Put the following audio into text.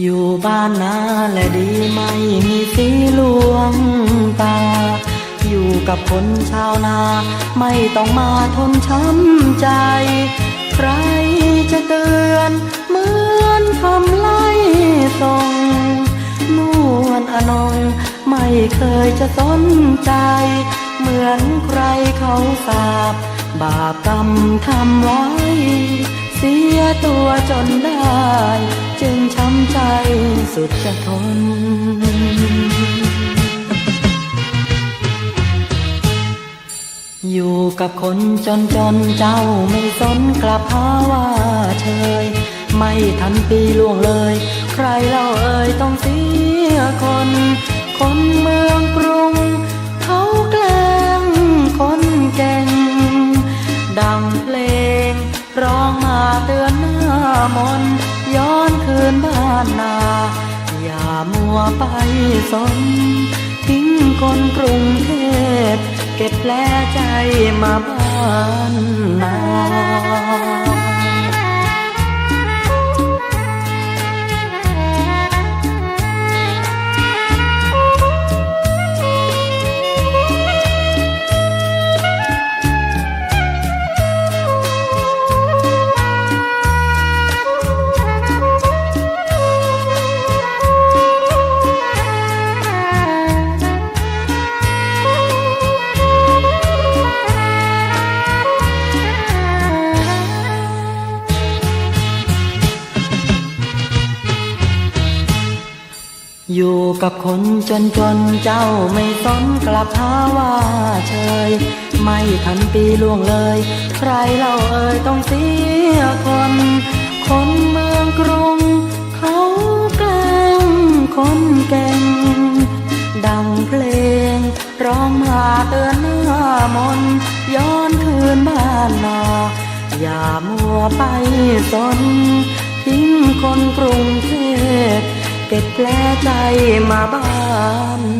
อยู่บ้านนาและดีไม่มีสีลวงตา อยู่กับคนชาวนา ไม่ต้องมาทนช้ำใจ ใครจะเตือนเหมือนคำไล่ส่งนวลอนงไม่เคยจะสนใจ เหมือนใครเขาสาบบาปกรรมทำไว้ เสียตัวจนได้ จึงช้ ใจสุดจะทนอยู่กับคนจนจนเจ้าไม่สนกลับหาว่าเชยไม่ทันปีล่วงเลย ใครเล่าเอ่ยต้องเสียคน คนเมืองกรุง เขาแกล้งคนเก่ง ดังเพลง ร้องมาเตือนหน้ามนย้อนคืนบ้า นนา อย่ามัวไปสน ทิ้งคนกรุงเทพ เก็บแผลใจมาบ้าน อยู่กับคนจนจนเจ้าไม่สนกลับหาว่าเชย ไม่ทันปีล่วงเลย ใครเล่าเอ่ยต้องเสียคน คนเมืองกรุง เขาแกล้งคนเก่ง ดังเพลง ร้องมาเตือนหน้ามน ย้อนคืนบ้านนา อย่ามัวไปสนทิ้งคน เก็บแผลใจมาบ้าน